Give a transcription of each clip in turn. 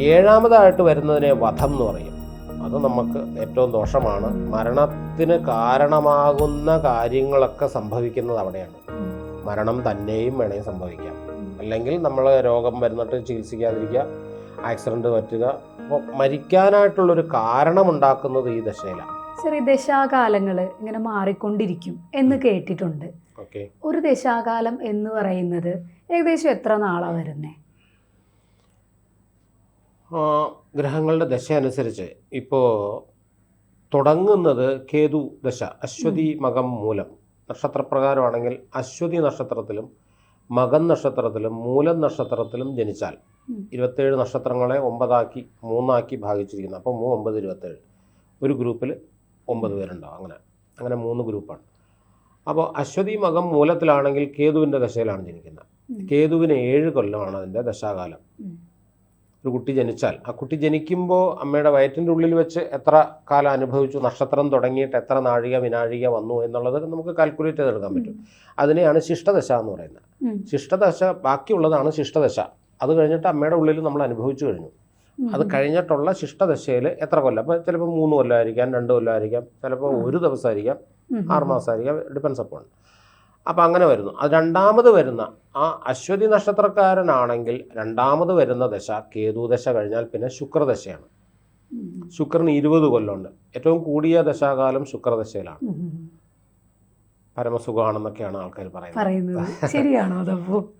ഏഴാമതായിട്ട് വരുന്നതിനെ വധം എന്ന് പറയും. അത് നമുക്ക് ഏറ്റവും ദോഷമാണ്. മരണത്തിന് കാരണമാകുന്ന കാര്യങ്ങളൊക്കെ സംഭവിക്കുന്നത് അവിടെയാണ്. മരണം തന്നെയും വേണമെങ്കിൽ സംഭവിക്കാം. അല്ലെങ്കിൽ നമ്മൾ രോഗം വരുന്നിട്ട് ചികിത്സിക്കാതിരിക്കുക ആക്സിഡന്റ് പറ്റുക. അപ്പോൾ മരിക്കാനായിട്ടുള്ളൊരു കാരണമുണ്ടാക്കുന്നത് ഈ ദശയിലാണ്. ചെറിയ ദശാകാലങ്ങൾ ഇങ്ങനെ മാറിക്കൊണ്ടിരിക്കും എന്ന് കേട്ടിട്ടുണ്ട്. ഓക്കെ. ഒരു ദശാകാലം എന്ന് പറയുന്നത് ഏകദേശം എത്ര നാളാണ് വരുന്നേ? ഗ്രഹങ്ങളുടെ ദശ അനുസരിച്ച് ഇപ്പോൾ തുടങ്ങുന്നത് കേതു ദശ അശ്വതി മകം മൂലം. നക്ഷത്രപ്രകാരമാണെങ്കിൽ അശ്വതി നക്ഷത്രത്തിലും മകൻ നക്ഷത്രത്തിലും മൂലം നക്ഷത്രത്തിലും ജനിച്ചാൽ. ഇരുപത്തേഴ് നക്ഷത്രങ്ങളെ ഒമ്പതാക്കി മൂന്നാക്കി ഭാഗിച്ചിരിക്കുന്നു. അപ്പോൾ മൂ ഒമ്പത് ഇരുപത്തേഴ്. ഒരു ഗ്രൂപ്പിൽ ഒമ്പത് പേരുണ്ടാവും. അങ്ങനെ അങ്ങനെ മൂന്ന് ഗ്രൂപ്പാണ്. അപ്പോൾ അശ്വതി മകം മൂലത്തിലാണെങ്കിൽ കേതുവിന്റെ ദശയിലാണ് ജനിക്കുന്നത്. കേതുവിന് ഏഴ് കൊല്ലമാണ് അതിന്റെ ദശാകാലം. ഒരു കുട്ടി ജനിച്ചാൽ. ആ കുട്ടി ജനിക്കുമ്പോൾ അമ്മയുടെ വയറ്റിന്റെ ഉള്ളിൽ വെച്ച് എത്ര കാലം അനുഭവിച്ചു നക്ഷത്രം തുടങ്ങിയിട്ട് എത്ര നാഴിക വിനാഴിക വന്നു എന്നുള്ളത് നമുക്ക് കാൽക്കുലേറ്റ് ചെയ്തെടുക്കാൻ പറ്റും. അതിനെയാണ് ശിഷ്ടദശ എന്ന് പറയുന്നത്. ശിഷ്ടദശ ബാക്കിയുള്ളതാണ് ശിഷ്ടദശ. അത് കഴിഞ്ഞിട്ട് അമ്മയുടെ ഉള്ളിൽ നമ്മൾ അനുഭവിച്ചു കഴിഞ്ഞു. അത് കഴിഞ്ഞിട്ടുള്ള ശിഷ്ടദശയിൽ എത്ര കൊല്ലം? അപ്പോൾ ചിലപ്പോൾ മൂന്ന് കൊല്ലമായിരിക്കാം രണ്ട് കൊല്ലമായിരിക്കാം ചിലപ്പോൾ ഒരു ദിവസമായിരിക്കാം ആറുമാസമായിരിക്കാം ആറ് മാസമായിരിക്കാം ഡിപ്പെൻസ് അപ്പോൺ അപ്പം അങ്ങനെ വരുന്നു. അത് രണ്ടാമത് വരുന്ന ആ അശ്വതി നക്ഷത്രക്കാരനാണെങ്കിൽ രണ്ടാമത് വരുന്ന ദശ കേതു ദശ കഴിഞ്ഞാൽ പിന്നെ ശുക്രദശയാണ്. ശുക്രന് ഇരുപത് കൊല്ലമുണ്ട്. ഏറ്റവും കൂടിയ ദശാകാലം ശുക്രദശയിലാണ്. പരമസുഖമാണെന്നൊക്കെയാണ് ആൾക്കാർ പറയുന്നത്. ശരിയാണോ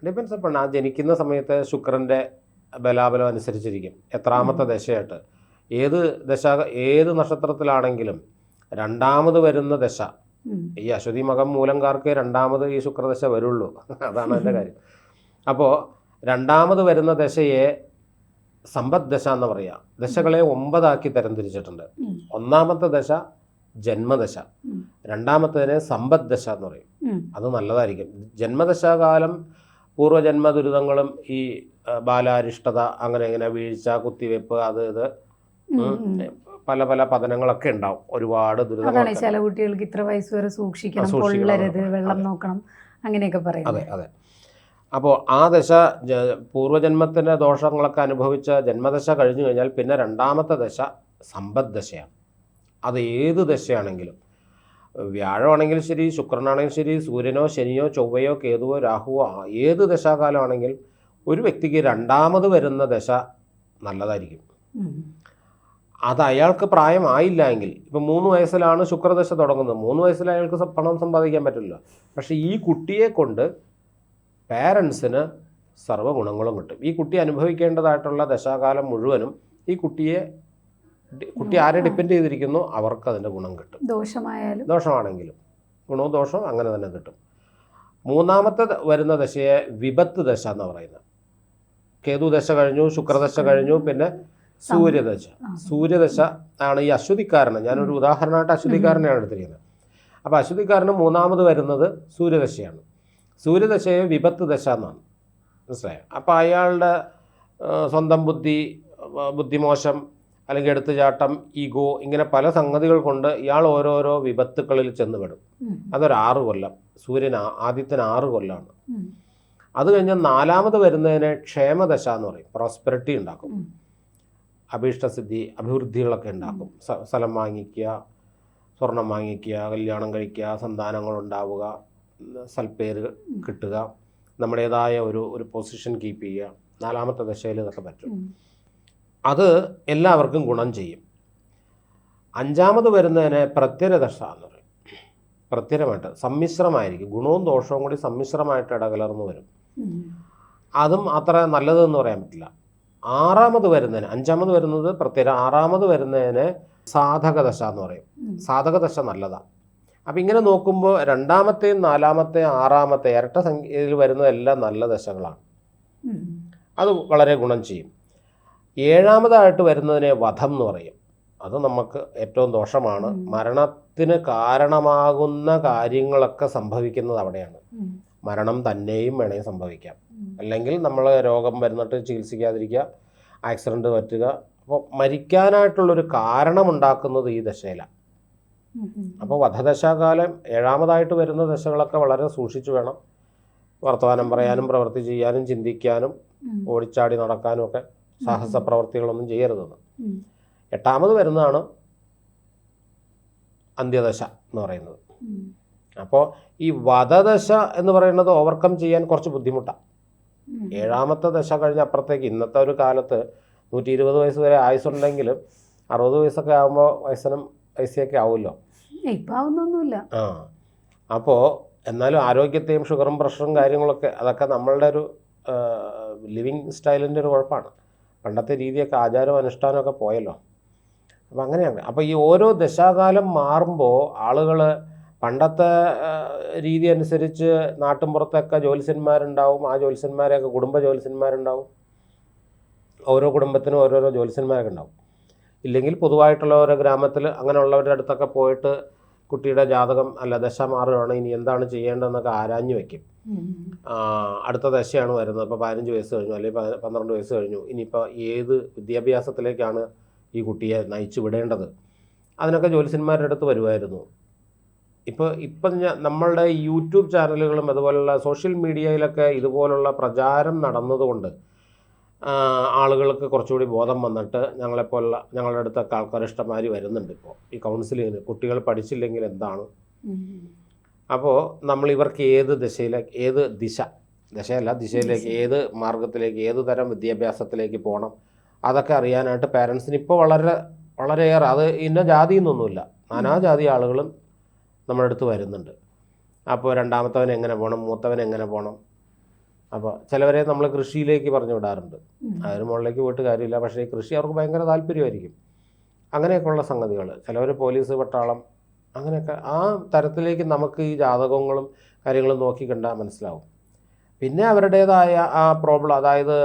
ഡിപ്പെൻസ് അപ്പോൾ ആ ജനിക്കുന്ന സമയത്ത് ശുക്രന്റെ ബലാബലം അനുസരിച്ചിരിക്കും. എത്രാമത്തെ ദശയായിട്ട്. ഏത് ദശ ഏത് നക്ഷത്രത്തിലാണെങ്കിലും രണ്ടാമത് വരുന്ന ദശ. ഈ അശ്വതി മകം മൂലംകാർക്ക് രണ്ടാമത് ഈ ശുക്രദശ വരുള്ളൂ. അതാണ് എന്റെ കാര്യം. അപ്പോൾ രണ്ടാമത് വരുന്ന ദശയെ സമ്പദ് ദശ എന്ന് പറയാം. ദശകളെ ഒമ്പതാക്കി തരംതിരിച്ചിട്ടുണ്ട്. ഒന്നാമത്തെ ദശ ജന്മദശ. രണ്ടാമത്തതിന് സമ്പദ്ദശ സമ്പദ് ദശ എന്ന് പറയും. അത് നല്ലതായിരിക്കും. ജന്മദശാകാലം പൂർവജന്മ ദുരിതങ്ങളും ഈ ബാലാരിഷ്ടത അങ്ങനെ ഇങ്ങനെ വീഴ്ച കുത്തിവെപ്പ് അത് ഇത്. പല പല പതനങ്ങളൊക്കെ ഉണ്ടാവും. ഒരുപാട് ദുരിതം ദുരിതങ്ങൾ ചില കുട്ടികൾക്ക് ഇത്ര വയസ്സ് വരെ സൂക്ഷിക്കണം കൊള്ളരുത് പൊള്ളരുത് വെള്ളം നോക്കണം അങ്ങനെയൊക്കെ അതെ പറയുന്നത്. അതെ അപ്പോൾ ആ ദശ പൂർവജന്മത്തിന്റെ ദോഷങ്ങളൊക്കെ അനുഭവിച്ച ജന്മദശ കഴിഞ്ഞു കഴിഞ്ഞാൽ പിന്നെ രണ്ടാമത്തെ ദശ സമ്പദ് ദശയാണ്. അത് ഏത് ദശയാണെങ്കിലും. വ്യാഴമാണെങ്കിലും ശരി ശുക്രനാണെങ്കിലും ശരി സൂര്യനോ ശനിയോ ചൊവ്വയോ കേതുവോ രാഹുവോ ഏത് ദശാകാലമാണെങ്കിലും ഒരു വ്യക്തിക്ക് രണ്ടാമത് വരുന്ന ദശ നല്ലതായിരിക്കും. അത് അയാൾക്ക് പ്രായമായില്ല എങ്കിൽ ഇപ്പം മൂന്ന് വയസ്സിലാണ് ശുക്രദശ തുടങ്ങുന്നത്. മൂന്ന് വയസ്സിൽ അയാൾക്ക് പണം സമ്പാദിക്കാൻ പറ്റില്ല പക്ഷേ ഈ കുട്ടിയെ കൊണ്ട് പേരൻസിന് സർവ ഗുണങ്ങളും കിട്ടും. ഈ കുട്ടി അനുഭവിക്കേണ്ടതായിട്ടുള്ള ദശാകാലം മുഴുവനും ഈ കുട്ടിയെ കുട്ടി ആരെ ഡിപ്പെൻഡ് ചെയ്തിരിക്കുന്നു? അവർക്ക് അതിന്റെ ഗുണം കിട്ടും. ദോഷമായാലും. ദോഷമാണെങ്കിലും. ഗുണവും ദോഷവും അങ്ങനെ തന്നെ കിട്ടും. മൂന്നാമത്തെ വരുന്ന ദശയെ വിപത്ത് ദശ എന്ന് പറയുന്നത്. കേതു ദശ കഴിഞ്ഞു ശുക്രദശ കഴിഞ്ഞു. പിന്നെ സൂര്യദശ. സൂര്യദശ ആണ് ഈ അശ്വതിക്കാരന് ഞാനൊരു ഉദാഹരണമായിട്ട് അശ്വതിക്കാരനെയാണ് എടുത്തിരിക്കുന്നത്. അപ്പോൾ അശ്വതിക്കാരന് മൂന്നാമത് വരുന്നത് സൂര്യദശയാണ്. സൂര്യദശയെ വിപത്ത് ദശ എന്നാണ്. മനസ്സിലായോ? അപ്പോൾ അയാളുടെ സ്വന്തം ബുദ്ധി ബുദ്ധിമോശം അല്ലെങ്കിൽ എടുത്തുചാട്ടം ഈഗോ ഇങ്ങനെ പല സംഗതികൾ കൊണ്ട് ഇയാൾ ഓരോരോ വിപത്തുക്കളിൽ ചെന്നുപെടും ഉം. അതൊരു ആറ് കൊല്ലം. സൂര്യൻ ആദ്യത്തിന് ആറ് കൊല്ലമാണ്. അത് കഴിഞ്ഞാൽ നാലാമത് വരുന്നതിന് ക്ഷേമദശ എന്ന് പറയും. പ്രോസ്പെറിറ്റി ഉണ്ടാക്കും. അഭീഷ്ടസിദ്ധി അഭിവൃദ്ധികളൊക്കെ ഉണ്ടാക്കും. സ്ഥലം വാങ്ങിക്കുക സ്വർണം വാങ്ങിക്കുക കല്യാണം കഴിക്കുക സന്താനങ്ങൾ ഉണ്ടാവുക ഉം, സൽപ്പേര് കിട്ടുക നമ്മുടേതായ ഒരു ഒരു പൊസിഷൻ കീപ്പ് ചെയ്യുക നാലാമത്തെ ദശയിൽ ഇതൊക്കെ പറ്റും. അത് എല്ലാവർക്കും ഗുണം ചെയ്യും. അഞ്ചാമത് വരുന്നതിന് പ്രത്യരദശ എന്ന് പറയും. പ്രത്യരമായിട്ട് സമ്മിശ്രമായിരിക്കും. ഗുണവും ദോഷവും കൂടി സമ്മിശ്രമായിട്ട് ഇടകലർന്ന് വരും. അതും അത്ര നല്ലതെന്ന് പറയാൻ പറ്റില്ല. ആറാമത് വരുന്നതിന് അഞ്ചാമത് വരുന്നത് പ്രത്യേക ആറാമത് വരുന്നതിന് സാധകദശ എന്ന് പറയും. സാധക സാധകദശ നല്ലതാണ് അപ്പം ഇങ്ങനെ നോക്കുമ്പോൾ രണ്ടാമത്തെയും നാലാമത്തെ ആറാമത്തെ ഇരട്ട സംഖ്യയിൽ വരുന്നതെല്ലാം നല്ല ദശകളാണ്. അത് വളരെ ഗുണം ചെയ്യും. ഏഴാമതായിട്ട് വരുന്നതിനെ വധം എന്ന് പറയും. അത് നമുക്ക് ഏറ്റവും ദോഷമാണ്. മരണത്തിന് കാരണമാകുന്ന കാര്യങ്ങളൊക്കെ സംഭവിക്കുന്നത് അവിടെയാണ്. മരണം തന്നെയും വേണമെങ്കിൽ സംഭവിക്കാം. അല്ലെങ്കിൽ നമ്മൾ രോഗം വരുന്നിട്ട് ചികിത്സിക്കാതിരിക്കുക ആക്സിഡന്റ് പറ്റുക. അപ്പോൾ മരിക്കാനായിട്ടുള്ളൊരു കാരണമുണ്ടാക്കുന്നത് ഈ ദശയിലാണ്. അപ്പോൾ വധദശാകാലം ഏഴാമതായിട്ട് വരുന്ന ദശകളൊക്കെ വളരെ സൂക്ഷിച്ചു വേണം. വർത്തമാനം പറയാനും പ്രവൃത്തി ചെയ്യാനും ചിന്തിക്കാനും ഓടിച്ചാടി നടക്കാനും ഒക്കെ സാഹസ പ്രവർത്തികളൊന്നും ചെയ്യരുതെന്ന്. എട്ടാമത് വരുന്നതാണ് അന്ത്യദശ എന്ന് പറയുന്നത്. അപ്പോൾ ഈ വധദശ എന്ന് പറയുന്നത് ഓവർകം ചെയ്യാൻ കുറച്ച് ബുദ്ധിമുട്ടാണ്. ഏഴാമത്തെ ദശ കഴിഞ്ഞ അപ്പുറത്തേക്ക് ഇന്നത്തെ ഒരു കാലത്ത് നൂറ്റി ഇരുപത് വയസ്സ് വരെ ആയുസുണ്ടെങ്കിലും അറുപത് വയസ്സൊക്കെ ആകുമ്പോൾ വയസ്സനും വയസ്സൊക്കെ ആവുമല്ലോ. ആ. അപ്പോൾ എന്നാലും ആരോഗ്യത്തെയും ഷുഗറും പ്രഷറും കാര്യങ്ങളൊക്കെ അതൊക്കെ നമ്മളുടെ ഒരു ലിവിങ് സ്റ്റൈലിന്റെ ഒരു കുഴപ്പമാണ് പണ്ടത്തെ രീതിയൊക്കെ ആചാരവും അനുഷ്ഠാനമൊക്കെ പോയല്ലോ. അപ്പം അങ്ങനെയാണ്. അപ്പോൾ ഈ ഓരോ ദശാകാലം മാറുമ്പോൾ ആളുകൾ പണ്ടത്തെ രീതി അനുസരിച്ച് നാട്ടുമ്പുറത്തൊക്കെ ജ്യോത്സ്യന്മാരുണ്ടാവും ആ ജ്യോത്സ്യന്മാരെയൊക്കെ കുടുംബ ജ്യോത്സ്യന്മാരുണ്ടാവും. ഓരോ കുടുംബത്തിനും ഓരോരോ ജ്യോത്സ്യന്മാരൊക്കെ ഉണ്ടാവും. ഇല്ലെങ്കിൽ പൊതുവായിട്ടുള്ള ഓരോ ഗ്രാമത്തിൽ അങ്ങനെയുള്ളവരുടെ അടുത്തൊക്കെ പോയിട്ട് കുട്ടിയുടെ ജാതകം അല്ല ദശ മാറുകയാണ് ഇനി എന്താണ് ചെയ്യേണ്ടതെന്നൊക്കെ ആരാഞ്ഞു വെക്കും അടുത്ത ദശയാണ് വരുന്നത്. ഇപ്പോൾ പതിനഞ്ച് വയസ്സ് കഴിഞ്ഞു അല്ലെങ്കിൽ പന്ത്രണ്ട് വയസ്സ് കഴിഞ്ഞു. ഇനിയിപ്പോൾ ഏത് വിദ്യാഭ്യാസത്തിലേക്കാണ് ഈ കുട്ടിയെ നയിച്ചു വിടേണ്ടത്? അതിനൊക്കെ ജ്യോത്സ്യന്മാരുടെ അടുത്ത് വരുമായിരുന്നു. ഇപ്പോൾ ഇപ്പം ഞാൻ നമ്മളുടെ യൂട്യൂബ് ചാനലുകളും അതുപോലുള്ള സോഷ്യൽ മീഡിയയിലൊക്കെ ഇതുപോലുള്ള പ്രചാരം നടന്നതുകൊണ്ട് ആളുകൾക്ക് കുറച്ചുകൂടി ബോധം വന്നിട്ട് ഞങ്ങളെപ്പോലുള്ള ഞങ്ങളുടെ അടുത്തൊക്കെ ആൾക്കാർ ഇഷ്ടംമാതിരി വരുന്നുണ്ട് ഇപ്പോൾ ഈ കൗൺസിലിങ്ങിന് കുട്ടികൾ പഠിച്ചില്ലെങ്കിൽ എന്താണ്? അപ്പോൾ നമ്മൾ ഇവർക്ക് ഏത് ദിശയിലേക്ക് ഏത് ദിശ ദശയല്ല ദിശയിലേക്ക് ഏത് മാർഗത്തിലേക്ക് ഏത് തരം വിദ്യാഭ്യാസത്തിലേക്ക് പോകണം? അതൊക്കെ അറിയാനായിട്ട് പാരൻസിന് ഇപ്പോൾ വളരെ വളരെയേറെ അത് ഇന്ന ജാതി നാനാ നാനാജാതി ആളുകളും നമ്മുടെ അടുത്ത് വരുന്നുണ്ട്. അപ്പോൾ രണ്ടാമത്തവൻ എങ്ങനെ പോകണം മൂത്തവൻ എങ്ങനെ പോകണം അപ്പോൾ ചിലവരെ നമ്മൾ കൃഷിയിലേക്ക് പറഞ്ഞു വിടാറുണ്ട്. അതിന് മുകളിലേക്ക് പോയിട്ട് കാര്യമില്ല. പക്ഷേ ഈ കൃഷി അവർക്ക് ഭയങ്കര താല്പര്യമായിരിക്കും. അങ്ങനെയൊക്കെയുള്ള സംഗതികൾ ചിലവർ പോലീസ് പട്ടാളം അങ്ങനെയൊക്കെ ആ തരത്തിലേക്ക് നമുക്ക് ഈ ജാതകങ്ങളും കാര്യങ്ങളും നോക്കി കണ്ടാൽ മനസ്സിലാവും. പിന്നെ അവരുടേതായ ആ പ്രോബ്ലം അതായത്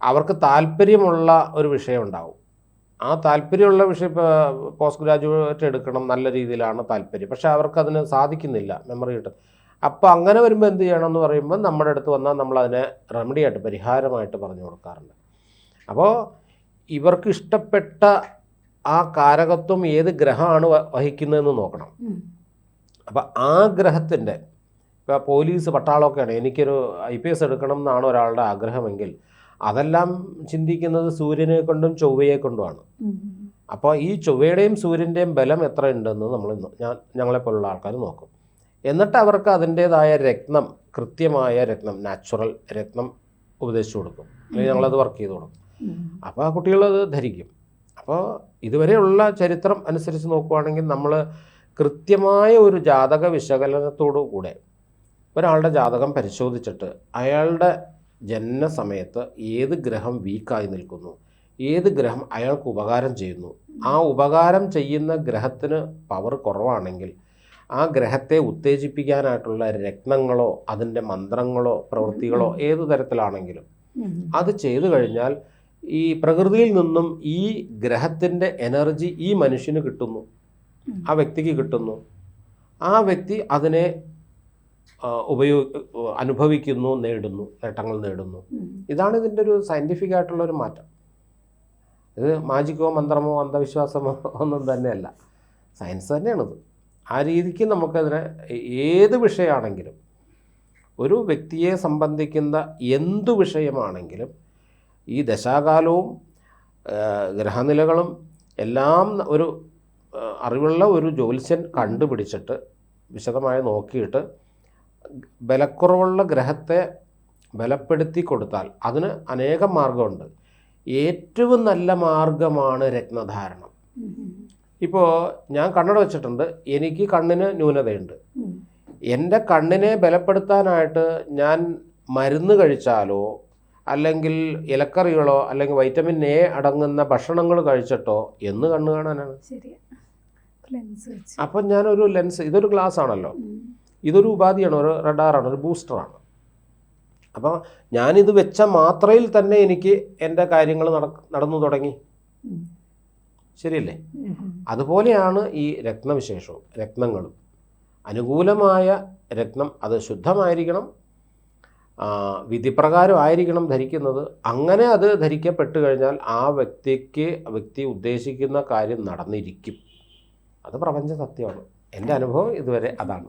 അവർക്ക് താല്പര്യമുള്ള ഒരു വിഷയം ഉണ്ടാവും. ആ താല്പര്യമുള്ള വിഷയം ഇപ്പോൾ പോസ്റ്റ് ഗ്രാജുവേറ്റ് എടുക്കണം നല്ല രീതിയിലാണ് താല്പര്യം. അവർക്ക് അവർക്കതിന് സാധിക്കുന്നില്ല മെമ്മറി കിട്ടും. അപ്പോൾ അങ്ങനെ വരുമ്പോൾ എന്ത് ചെയ്യണം എന്ന് പറയുമ്പോൾ നമ്മുടെ അടുത്ത് വന്നാൽ നമ്മൾ നമ്മളതിനെ റെമഡിയായിട്ട് പരിഹാരമായിട്ട് പറഞ്ഞു കൊടുക്കാറുണ്ട്. അപ്പോൾ ഇവർക്ക് ഇഷ്ടപ്പെട്ട ആ കാരകത്വം ഏത് ഗ്രഹമാണ് വഹിക്കുന്നതെന്ന് നോക്കണം. അപ്പോൾ ആ ഗ്രഹത്തിന്റെ ഇപ്പോൾ പോലീസ് പട്ടാളമൊക്കെയാണ്. എനിക്കൊരു ഐ പി എസ് എടുക്കണം എന്നാണ് ഒരാളുടെ ആഗ്രഹമെങ്കിൽ അതെല്ലാം ചിന്തിക്കുന്നത് സൂര്യനെ കൊണ്ടും ചൊവ്വയെ കൊണ്ടുമാണ്. അപ്പോൾ ഈ ചൊവ്വയുടെയും സൂര്യന്റെയും ബലം എത്ര ഉണ്ടെന്ന് നമ്മൾ ഞാൻ ഞങ്ങളെപ്പോലുള്ള ആൾക്കാർ നോക്കും എന്നിട്ട് അവർക്ക് അതിന്റേതായ രത്നം കൃത്യമായ രത്നം നാച്ചുറൽ രത്നം ഉപദേശിച്ചു കൊടുക്കും അല്ലെങ്കിൽ ഞങ്ങളത് വർക്ക് ചെയ്ത് കൊടുക്കും. അപ്പോൾ ആ കുട്ടികളത് ധരിക്കും അപ്പോൾ ഇതുവരെയുള്ള ചരിത്രം അനുസരിച്ച് നോക്കുവാണെങ്കിൽ നമ്മൾ കൃത്യമായ ഒരു ജാതക വിശകലനത്തോടു കൂടെ ഒരാളുടെ ജാതകം പരിശോധിച്ചിട്ട് അയാളുടെ ജനനസമയത്ത് ഏത് ഗ്രഹം വീക്കായി നിൽക്കുന്നു? ഏത് ഗ്രഹം അയാൾക്ക് ഉപകാരം ചെയ്യുന്നു? ആ ഉപകാരം ചെയ്യുന്ന ഗ്രഹത്തിന് പവർ കുറവാണെങ്കിൽ ആ ഗ്രഹത്തെ ഉത്തേജിപ്പിക്കാനായിട്ടുള്ള രത്നങ്ങളോ അതിന്റെ മന്ത്രങ്ങളോ പ്രവൃത്തികളോ ഏത് തരത്തിലാണെങ്കിലും അത് ചെയ്തു കഴിഞ്ഞാൽ ഈ പ്രകൃതിയിൽ നിന്നും ഈ ഗ്രഹത്തിന്റെ എനർജി ഈ മനുഷ്യന് കിട്ടുന്നു. ആ വ്യക്തിക്ക് കിട്ടുന്നു. ആ വ്യക്തി അതിനെ ഉപയോഗ അനുഭവിക്കുന്നു നേടുന്നു നേട്ടങ്ങൾ നേടുന്നു. ഇതാണ് ഇതിന്റെ ഒരു സയന്റിഫിക് ആയിട്ടുള്ള ഒരു മാറ്റം. ഇത് മാജിക്കോ മന്ത്രമോ അന്ധവിശ്വാസമോ ഒന്നും തന്നെയല്ല. സയൻസ് തന്നെയാണിത് ആ രീതിക്ക് നമുക്കതിനെ ഏത് വിഷയമാണെങ്കിലും ഒരു വ്യക്തിയെ സംബന്ധിക്കുന്ന എന്തു വിഷയമാണെങ്കിലും ഈ ദശാകാലവും ഗ്രഹനിലകളും എല്ലാം ഒരു അറിവുള്ള ഒരു ജ്യോത്സ്യൻ കണ്ടുപിടിച്ചിട്ട് വിശദമായി നോക്കിയിട്ട് ബലക്കുറവുള്ള ഗ്രഹത്തെ ബലപ്പെടുത്തി കൊടുത്താൽ അതിന് അനേകം മാർഗമുണ്ട് ഏറ്റവും നല്ല മാർഗമാണ് രത്നധാരണം. ഇപ്പോൾ ഞാൻ കണ്ണട വെച്ചിട്ടുണ്ട് എനിക്ക് കണ്ണിന് ന്യൂനതയുണ്ട്. എന്റെ കണ്ണിനെ ബലപ്പെടുത്താനായിട്ട് ഞാൻ മരുന്ന് കഴിച്ചാലോ അല്ലെങ്കിൽ ഇലക്കറികളോ അല്ലെങ്കിൽ വൈറ്റമിൻ എ അടങ്ങുന്ന ഭക്ഷണങ്ങൾ കഴിച്ചിട്ടോ എന്ന് കണ്ണ് കാണാനാണ് അപ്പം ഞാനൊരു ലെൻസ് ഇതൊരു ഗ്ലാസ് ആണല്ലോ. ഇതൊരു ഉപാധിയാണ് ഒരു റഡാറാണ് ഒരു ബൂസ്റ്ററാണ്. അപ്പോൾ ഞാനിത് വെച്ച മാത്രയിൽ തന്നെ എനിക്ക് എന്റെ കാര്യങ്ങൾ നട നടന്നു തുടങ്ങി. ശരിയല്ലേ. അതുപോലെയാണ് ഈ രത്നവിശേഷവും രത്നങ്ങളും. അനുകൂലമായ രത്നം അത് ശുദ്ധമായിരിക്കണം വിധിപ്രകാരം ആയിരിക്കണം ധരിക്കുന്നത്. അങ്ങനെ അത് ധരിക്കപ്പെട്ട് കഴിഞ്ഞാൽ ആ വ്യക്തിക്ക് വ്യക്തി ഉദ്ദേശിക്കുന്ന കാര്യം നടന്നിരിക്കും. അത് പ്രപഞ്ച സത്യമാണ്. എന്റെ അനുഭവം ഇതുവരെ അതാണ്.